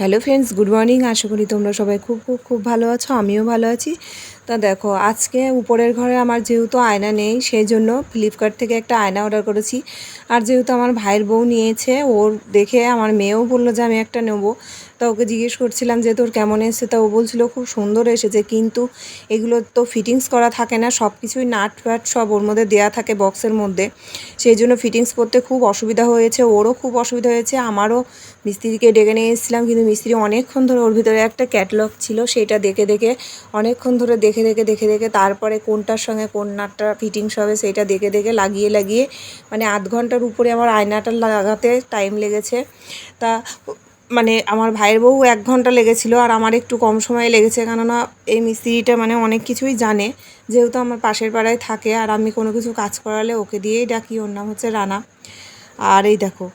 Hello friends good morning আশা করি তোমরা সবাই খুব খুব খুব ভালো আছো, আমিও ভালো আছি। তা দেখো, আজকে উপরের ঘরে আমার যেহেতু আয়না নেই সেই জন্য ফ্লিপকার্ট থেকে একটা আয়না অর্ডার করেছি। আর যেহেতু আমার ভাইয়ের বউ নিয়েছে, ওর দেখে আমার মেয়েও বলল যে আমি একটা নেব। তা ওকে জিজ্ঞেস করছিলাম যে তোর কেমন এসেছে? তা ও বলছিল খুব সুন্দর এসেছে, কিন্তু এগুলো তো ফিটিংস করা থাকে না সব কিছুই নাট ফাট সব ওর মধ্যে দেওয়া থাকে বক্সের মধ্যে। সেই জন্য ফিটিংস করতে খুব অসুবিধা হয়েছে, ওরও খুব অসুবিধা হয়েছে, আমারও মিস্ত্রিকে ডেকে নিয়ে এসেছিলাম, কিন্তু মিস্ত্রি অনেকক্ষণ ধরে ওর ভিতরে একটা ক্যাটলগ ছিল, সেটা দেখে দেখে, অনেকক্ষণ ধরে দেখে দেখে দেখে দেখে, তারপরে কোনটার সঙ্গে কোন নাটটা ফিটিংস হবে সেটা দেখে দেখে, লাগিয়ে লাগিয়ে মানে আধ ঘণ্টার উপরে আমার আয়নাটা লাগাতে টাইম লেগেছে। তা মানে আমার ভাইয়ের বউ এক ঘণ্টা লেগেছিল আর আমার একটু কম সময় লেগেছে, কেননা এই মিস্ত্রিটা মানে অনেক কিছুই জানে। যেহেতু আমার পাশের পাড়ায় থাকে আর আমি কোনো কিছু কাজ করালে ওকে দিয়েই ডাকি, ওর নাম হচ্ছে রানা। আর এই দেখো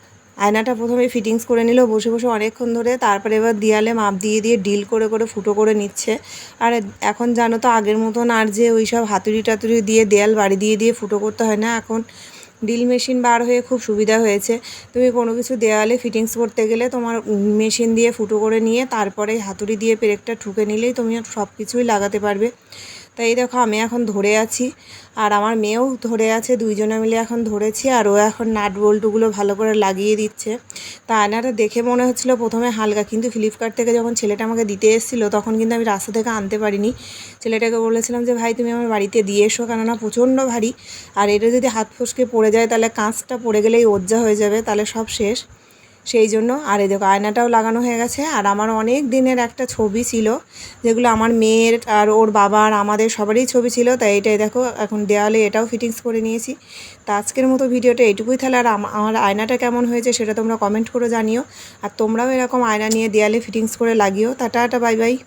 আয়নাটা প্রথমে ফিটিংস করে নিল, বসে বসে অনেকক্ষণ ধরে, তারপরে এবার দেয়ালে মাপ দিয়ে দিয়ে ডিল করে করে ফুটো করে নিচ্ছে। আর এখন জানো তো, আগের মতন আর যে ওই সব হাতুড়ি টাতুড়ি দিয়ে দেয়াল, বাড়ি দিয়ে দিয়ে ফুটো করতে হয় না, এখন ড্রিল মেশিন বার হয়ে খুব সুবিধা হয়েছে। তুমি কোনো কিছু দেওয়ালে ফিটিংস করতে গেলে তোমার মেশিন দিয়ে ফুটো করে নিয়ে, তারপরে হাতুড়ি দিয়ে পেরেকটা ঠুকে নিলেই তুমি সব কিছুই লাগাতে পারবে। তাই এই দেখো আমি এখন ধরে আছি। আর আমার মেয়েও ধরে আছে, দুইজনে মিলে এখন ধরেছি। আর ও এখন নাট বল্টুগুলো ভালো করে লাগিয়ে দিচ্ছে। তা আয়নাটা দেখে মনে হচ্ছিল প্রথমে হালকা, কিন্তু ফ্লিপকার্ট থেকে যখন ছেলেটা আমাকে দিতে এসেছিল, তখন কিন্তু আমি রাস্তা থেকে আনতে পারিনি। ছেলেটাকে বলেছিলাম যে, ভাই, তুমি আমার বাড়িতে দিয়ে এসো, কেননা প্রচণ্ড ভারী। আর এটা যদি হাত ফসকে পড়ে যায়, তাহলে কাঁচটা পড়ে গেলেই ওজ্জা হয়ে যাবে, তাহলে সব শেষ। সেই জন্য। আর এই দেখো, আয়নাটাও লাগানো হয়ে গেছে। আর আমার অনেক দিনের একটা ছবি ছিল, যেগুলো আমার মেয়ের আর ওর বাবার, আমাদের সবারই ছবি ছিল। তাই এটাই দেখো, এখন দেওয়ালে এটাও ফিটিংস করে নিয়েছি। তা আজকের মতো ভিডিওটা এটুকুই তাহলে আর আম- আমার আয়নাটা কেমন হয়েছে সেটা তোমরা কমেন্ট করে জানিও। আর তোমরাও এরকম আয়না নিয়ে দেওয়ালে ফিটিংস করে লাগিও। তা টা বাই বাই